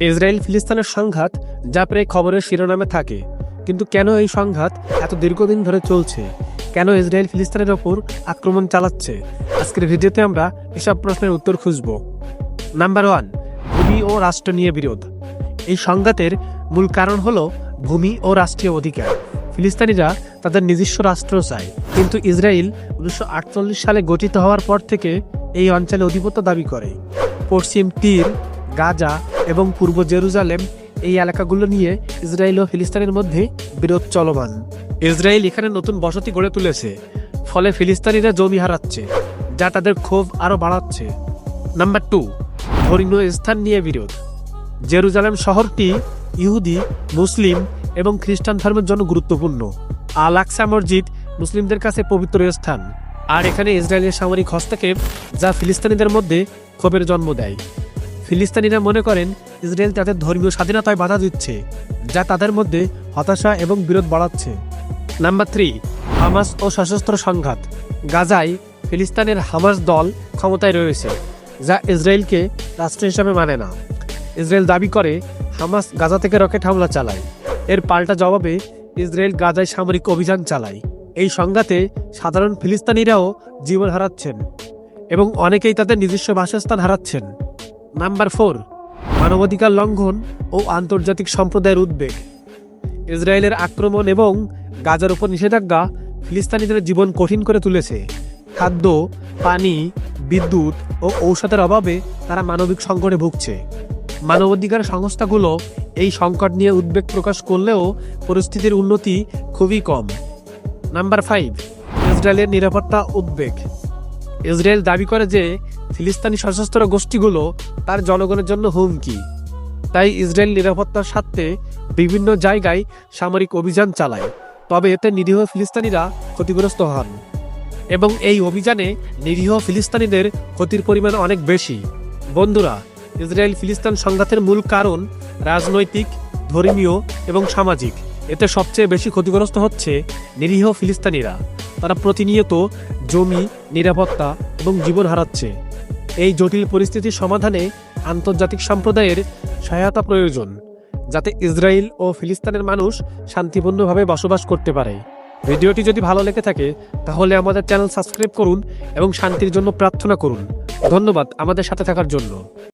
Israel ফিলিস্তিনের সংঘাত যা প্রায় খবরের শিরোনামে থাকে। কিন্তু কেন এই সংঘাত এত দীর্ঘদিন ধরে চলছে? কেন ইসরায়েল ফিলিস্তিনের ওপর আক্রমণ চালাচ্ছে? আজকের ভিডিওতে আমরা এসব প্রশ্নের উত্তর খুঁজব। নাম্বার ওয়ান, ভূমি ও রাষ্ট্র নিয়ে বিরোধ। এই সংঘাতের মূল কারণ হলো ভূমি ও রাষ্ট্রীয় অধিকার। ফিলিস্তিনিরা তাদের নিজস্ব রাষ্ট্র চায়। কিন্তু ইসরায়েল উনিশশো আটচল্লিশ সালে গঠিত হওয়ার পর থেকে এই অঞ্চলে আধিপত্য দাবি করে। পশ্চিম তীর, গাজা এবং পূর্ব জেরুজালেম এই এলাকাগুলো নিয়ে ইসরায়েল ও ফিলিস্তিনের মধ্যে বিরোধ চলমান। ইসরায়েল এখানে নতুন বসতি গড়ে তুলেছে, ফলে ফিলিস্তিনিরা জমি হারাচ্ছে, যা তাদের ক্ষোভ আরও বাড়াচ্ছে। নাম্বার টু ধর্মীয় স্থান নিয়ে বিরোধ। জেরুজালেম শহরটি ইহুদি, মুসলিম এবং খ্রিস্টান ধর্মের জন্য গুরুত্বপূর্ণ। আল আকসা মসজিদ মুসলিমদের কাছে পবিত্র স্থান, আর এখানে ইসরায়েলের সামরিক হস্তক্ষেপ যা ফিলিস্তিনিদের মধ্যে ক্ষোভের জন্ম দেয়। ফিলিস্তিনিরা মনে করেন ইসরায়েল তাদের ধর্মীয় স্বাধীনতায় বাধা দিচ্ছে, যা তাদের মধ্যে হতাশা এবং বিরোধ বাড়াচ্ছে। নাম্বার থ্রি, হামাস ও সশস্ত্র সংঘাত। গাজায় ফিলিস্তিনের হামাস দল ক্ষমতায় রয়েছে, যা ইসরায়েলকে রাষ্ট্র হিসাবে মানে না। ইসরায়েল দাবি করে, হামাস গাজা থেকে রকেট হামলা চালায়। এর পাল্টা জবাবে ইসরায়েল গাজায় সামরিক অভিযান চালায়। এই সংঘাতে সাধারণ ফিলিস্তানিরাও জীবন হারাচ্ছেন এবং অনেকেই তাদের নিজস্ব বাসস্থান হারাচ্ছেন। নাম্বার ফোর, মানবাধিকার লঙ্ঘন ও আন্তর্জাতিক সম্প্রদায়ের উদ্বেগ। ইসরায়েলের আক্রমণ এবং গাজার উপর নিষেধাজ্ঞা ফিলিস্তানিদের জীবন কঠিন করে তুলেছে। খাদ্য, পানি, বিদ্যুৎ ও ঔষধের অভাবে তারা মানবিক সংকটে ভুগছে। মানবাধিকার সংস্থাগুলো এই সংকট নিয়ে উদ্বেগ প্রকাশ করলেও পরিস্থিতির উন্নতি খুবই কম। নাম্বার ফাইভ, ইসরায়েলের নিরাপত্তা উদ্বেগ। ইসরায়েল দাবি করে যে ফিলিস্তিনি সশস্ত্র গোষ্ঠীগুলো তার জনগণের জন্য হুমকি। তাই ইসরায়েল নিরাপত্তার স্বার্থে বিভিন্ন জায়গায় সামরিক অভিযান চালায়, তবে এতে নিরীহ ফিলিস্তানিরা ক্ষতিগ্রস্ত হন এবং এই অভিযানে নিরীহ ফিলিস্তানিদের ক্ষতির পরিমাণ অনেক বেশি। বন্ধুরা, ইসরায়েল ফিলিস্তান সংঘাতের মূল কারণ রাজনৈতিক, ধর্মীয় এবং সামাজিক। এতে সবচেয়ে বেশি ক্ষতিগ্রস্ত হচ্ছে নিরীহ ফিলিস্তানিরা। তারা প্রতিনিয়ত জমি, নিরাপত্তা এবং জীবন হারাচ্ছে। এই জটিল পরিস্থিতি সমাধানে আন্তর্জাতিক সম্প্রদায়ের সহায়তা প্রয়োজন, যাতে ইসরায়েল ও ফিলিস্তানের মানুষ শান্তিপূর্ণভাবে বসবাস করতে পারে। ভিডিওটি যদি ভালো লেগে থাকে, তাহলে আমাদের চ্যানেল সাবস্ক্রাইব করুন এবং শান্তির জন্য প্রার্থনা করুন। ধন্যবাদ আমাদের সাথে থাকার জন্য।